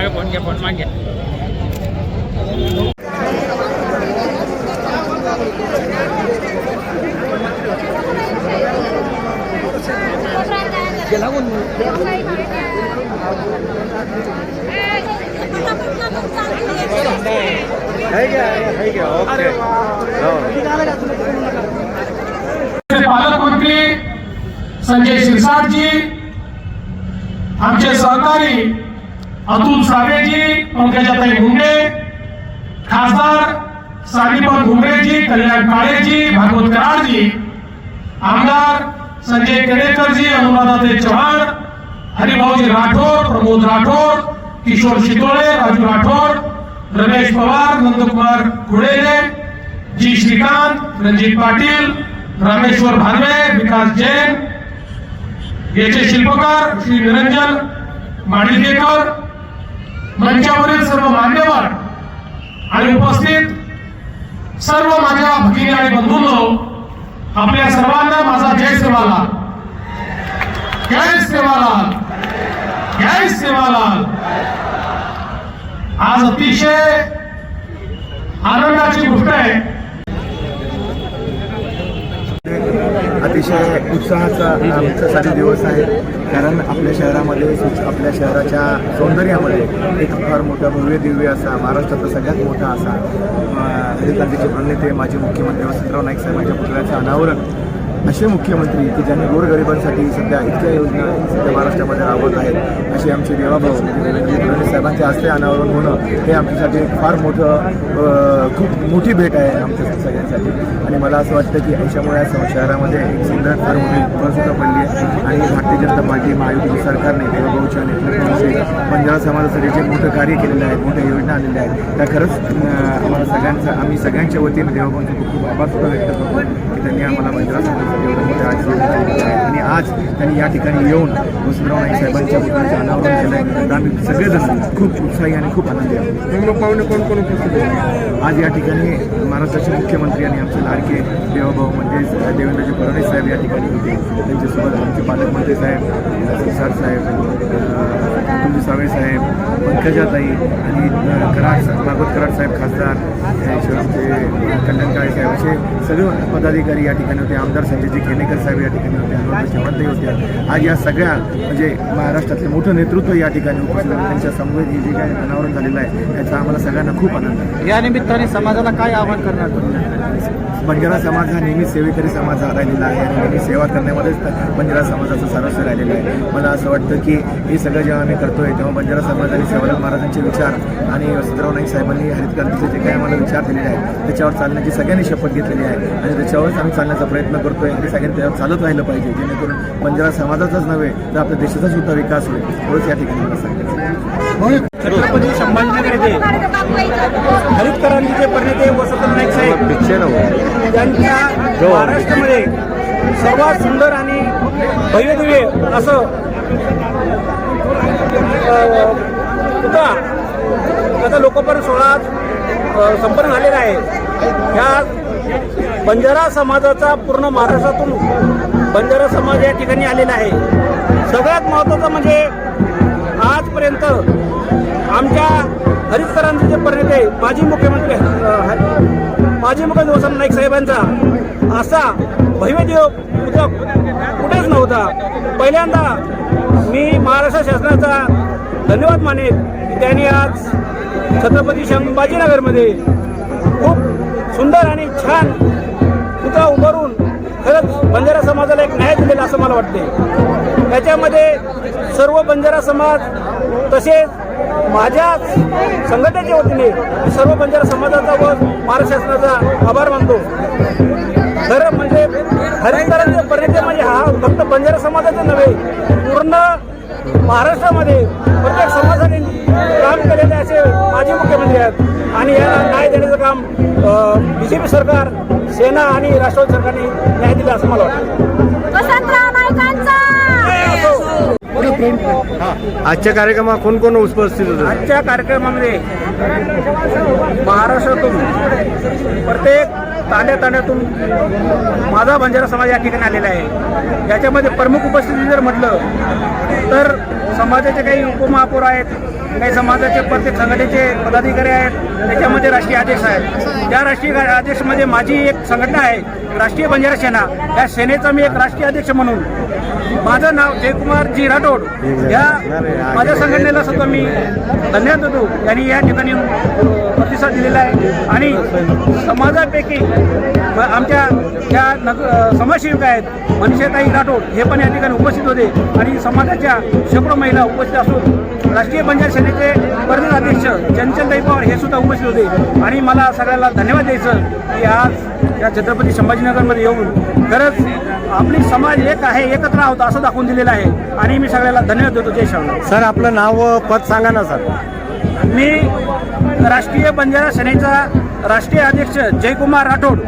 Hello हल्लाय ना तुमचं शेराई आहे फोन घ्या फोन मागे पालकमंत्री संजय शिरसाटजी. आमचे सहकारी अतुल सावेजी पंकजाताई घुमरे खासदार सारीपत घुमरेजी कल्याण काळेजी भागवत कराडजी आमदार संजय केडेकरजी अनुराधाताई चव्हाण हरिभाऊजी राठोड प्रमोद राठोड किशोर शितोळे राजू राठोड रमेश पवार नंदकुमार खुडेले जी श्रीकांत रणजित पाटील रामेश्वर भानवे विकास जैन याचे शिल्पकार श्री निरंजन माडिकेकर मंचावरील सर्व मान्यवर आणि उपस्थित सर्व माझ्या भगिनी आणि बंधूंनो आपल्या सर्वांना माझा जय सेवालाल जय सेवालाल जय सेवालाल आज अतिशय आनंदाची गोष्ट आहे. अतिशय उत्साहाचा आमच्यासाठी दिवस आहे. कारण आपल्या शहरामध्ये आपल्या शहराच्या सौंदर्यामध्ये एक फार मोठा भव्य दिव्य असा महाराष्ट्राचा सगळ्यात मोठा असा अं, प्रणेते माजी मुख्यमंत्री वसंतराव नाईक साहेबांच्या पुतळ्याचं अनावरण असे मुख्यमंत्री की ज्यांनी गोरगरिबांसाठी सध्या इतक्या योजना सध्या महाराष्ट्रामध्ये राबवत आहेत असे आमचे देवाभाऊ म्हणजे देवेंद्र फडणवीस साहेबांच्या हस्ते अनावरण होणं हे आमच्यासाठी फार मोठं खूप मोठी भेट आहे आमच्या सगळ्यांसाठी. मला असं वाटतं की याच्यामुळे या शहरामध्ये एक सुंदर फार मोठी सुद्धा पडली आहे. आणि भारतीय जनता पार्टी महायुतीच्या सरकारने देवाभाऊच्या नेतृत्वाखाली बंजारा समाजासाठी जे मोठं कार्य केलेलं आहे मोठ्या योजना आलेल्या आहेत त्या खरंच आम्हाला सगळ्यांचा आम्ही सगळ्यांच्या वतीने देवाभाऊंचे खूप खूप आभार सुद्धा व्यक्त करतो की त्यांनी आम्हाला बंजारा समाजासाठी एवढं मोठं आज योजना दिलेलं आहे. आणि आज त्यांनी या ठिकाणी येऊन वसंतराव नाईक साहेबांच्या पुतळ्याचं अनावरण केलं आहे. तर आम्ही सगळेजण खूप उत्साही आणि खूप आनंदी आहोत. पाहुणे कोण कोण उपस्थित आज या ठिकाणी महाराष्ट्राचे मुख्यमंत्री आणि आमचे लाडके देवाभाऊ म्हणजेच देवेंद्रजी फडणवीस साहेब या ठिकाणी होते. त्यांच्यासोबत आमचे पालकमंत्री साहेब सर साहेब अतुलजी सावे साहेब पंकजाताई आणि कराड भागवत कराड साहेब खासदार त्याशिवाय आमचे कल्याण काळे साहेब असे सगळे पदाधिकारी या ठिकाणी होते. आमदार संजयजी खेनेकर साहेब या ठिकाणी होते. अनुराधा चव्हाणताई होत्या. आज या सगळ्या म्हणजे महाराष्ट्रातले मोठं नेतृत्व या ठिकाणी उपस्थित आहे. त्यांच्या समवेत हे जे काही अनावरण झालेलं आहे त्याचा आम्हाला सगळ्यांना खूप आनंद आहे. या निमित्ताने समाजाला काय आवाहन करणार तुम्ही? बंजारा समाज हा नेहमी सेवेकरी समाज हा राहिलेला आहे आणि नेहमी सेवा करण्यामध्येच बंजारा समाजाचं सारस्य राहिलेलं आहे. मला असं वाटतं की हे सगळं जेव्हा आम्ही करतोय तेव्हा बंजारा समाज आणि सेवालाल महाराजांचे विचार आणि वसंतराव नाईक साहेबांनी हरितक्रांतीचे जे काही आम्हाला विचार दिलेले आहेत त्याच्यावर चालण्याची सगळ्यांनी शपथ घेतलेली आहे. आणि त्याच्यावरच आम्ही चालण्याचा प्रयत्न करतोय आणि सगळ्यांनी त्याच्यावर चालत राहिलं पाहिजे जेणेकरून बंजारा समाजाचाच नव्हे तर आपल्या देशाचा सुद्धा विकास होईल. एवढंच या ठिकाणी मला सांगायचं छत्रपती संभाजीनगर येथे हरित क्रांतीचे परिणिते वसंत नाईक साहेब. यांच्या महाराष्ट्रामध्ये सर्वात सुंदर आणि भव्यदिव्य असं पुतळा आता लोकपर्यंत सोहळा संपन्न झालेला आहे. ह्या बंजारा समाजाचा पूर्ण महाराष्ट्रातून बंजारा समाज या ठिकाणी आलेला आहे. सगळ्यात महत्त्वाचं म्हणजे आजपर्यंत आमच्या हरितकरांचे परिणिते माजी मुख्यमंत्री माजी मुख्यमंत्री वसंत नाईक साहेबांचा असा भव्यदेव पुतळा कुठेच नव्हता. पहिल्यांदा मी महाराष्ट्र शासनाचा धन्यवाद मानेन की त्यांनी आज छत्रपती संभाजीनगरमध्ये खूप सुंदर आणि छान पुतळा उभारून खरंच बंजारा समाजाला एक न्याय दिलेला असं मला वाटते त्याच्यामध्ये सर्व बंजारा समाज तसेच माझ्या संघटनेच्या वतीने सर्व बंजारा समाजाचा व महाराष्ट्र शासनाचा आभार मानतो. खरं म्हणजे हरिंदरांचे पर्यटन म्हणजे हा फक्त बंजारा समाजाचा नव्हे पूर्ण महाराष्ट्रामध्ये प्रत्येक समाजाने काम केलेले असे माजी मुख्यमंत्री आहेत. आणि या न्याय देण्याचं काम बी जे पी सरकार सेना आणि राष्ट्रवादी सरकारने न्याय दिला असं मला वाटतं. आजच्या कार्यक्रमात कोण कोण उपस्थित होते? आजच्या कार्यक्रमामध्ये महाराष्ट्रातून प्रत्येक तांड्या तांड्यातून माझा बंजारा समाज या ठिकाणी आलेला आहे. याच्यामध्ये प्रमुख उपस्थिती जर म्हटलं तर समाजाचे काही उपमहापौर आहेत काही समाजाचे प्रत्येक संघटनेचे पदाधिकारी आहेत त्याच्यामध्ये राष्ट्रीय अध्यक्ष आहेत त्या राष्ट्रीय अध्यक्षमध्ये माझी एक संघटना आहे राष्ट्रीय बंजारा सेना. या सेनेचा मी एक राष्ट्रीय अध्यक्ष म्हणून. माझं नाव जयकुमार जी राठोड. या माझ्या संघटनेला सुद्धा मी धन्यवाद देतो. यांनी या ठिकाणी अ, प्रतिसाद दिलेला आहे. आणि समाजापैकी आमच्या ज्या नग समाजसेविका आहेत मनीषाताई राठोड हे पण या ठिकाणी उपस्थित होते. आणि समाजाच्या शेकडो महिला उपस्थित असून राष्ट्रीय पंचायत सेनेचे वर्धित अध्यक्ष चंचलताई पवार हे सुद्धा उपस्थित होते. आणि मला सगळ्याला धन्यवाद द्यायचं की आज या छत्रपती संभाजीनगरमध्ये येऊन खरंच आपली समाज एक आहे एकत्र आहोत असं दाखवून दिलेलं आहे. आणि मी सगळ्याला धन्यवाद देतो. जय श्रावण सर आपलं नाव पद सांगा ना सर. मी राष्ट्रीय बंजारा सेनेचा राष्ट्रीय अध्यक्ष जयकुमार राठोड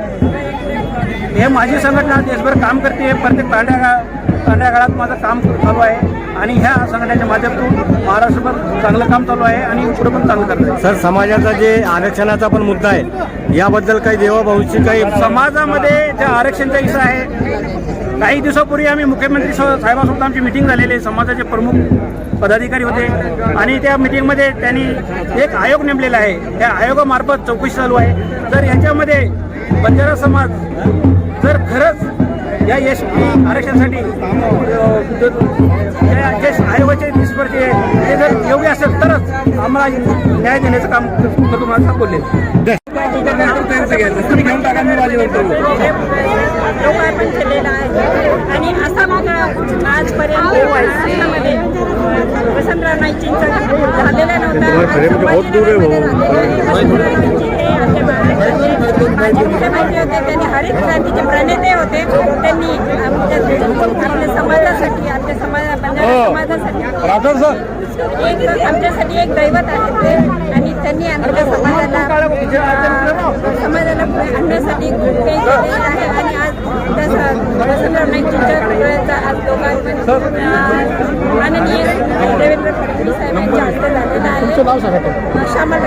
हे माझी संघटना देशभर काम करते. प्रत्येक तांड्या गा- तांड्या काळात माझं काम चालू आहे. आणि ह्या संघटनेच्या माध्यमातून महाराष्ट्रभर चांगलं काम चालू आहे आणि पुढे पण चांगलं करत आहे. सर समाजाचा जे आरक्षणाचा पण मुद्दा आहे याबद्दल काही देवाभाऊची काही समाजामध्ये ज्या आरक्षणचा इशू आहे काही दिवसापूर्वी आम्ही मुख्यमंत्री सह- साहेबांसोबत आमची मिटिंग झालेली आहे. समाजाचे प्रमुख पदाधिकारी होते. आणि त्या मिटिंगमध्ये त्यांनी एक आयोग नेमलेला आहे. त्या आयोगामार्फत चौकशी चालू आहे. तर याच्यामध्ये बंजारा समाज जर खरंच या एस टी आरक्षणासाठी जे आयोगाचे निष्पत्ती आहे ते जर योग्य असेल तरच आम्हाला न्याय देण्याचं काम करून मला बोलले त्यांचं घ्यायचं तुम्ही घेऊन टाका मी माझी लोकार्पण केलेलं आहे आणि असा मग आजपर्यंत महाराष्ट्रामध्ये वसंतराव नाईकींचा झालेला नव्हता मुख्यमंत्री होते. त्यांनी हरित क्रांतीचे प्रणेते होते. त्यांनी आमच्या आपल्या समाजासाठी आपल्या समाजा बंजारा समाजासाठी एक आमच्यासाठी एक दैवत आहे ते. आणि त्यांनी आमच्या समाजाला समाजाला आणण्यासाठी खूप काही केलेलं आहे. आणि पुतळ्याचा आज अं, माननीय देवेंद्र फडणवीस साहेबांच्या हस्ते झालेला आहे. श्यामल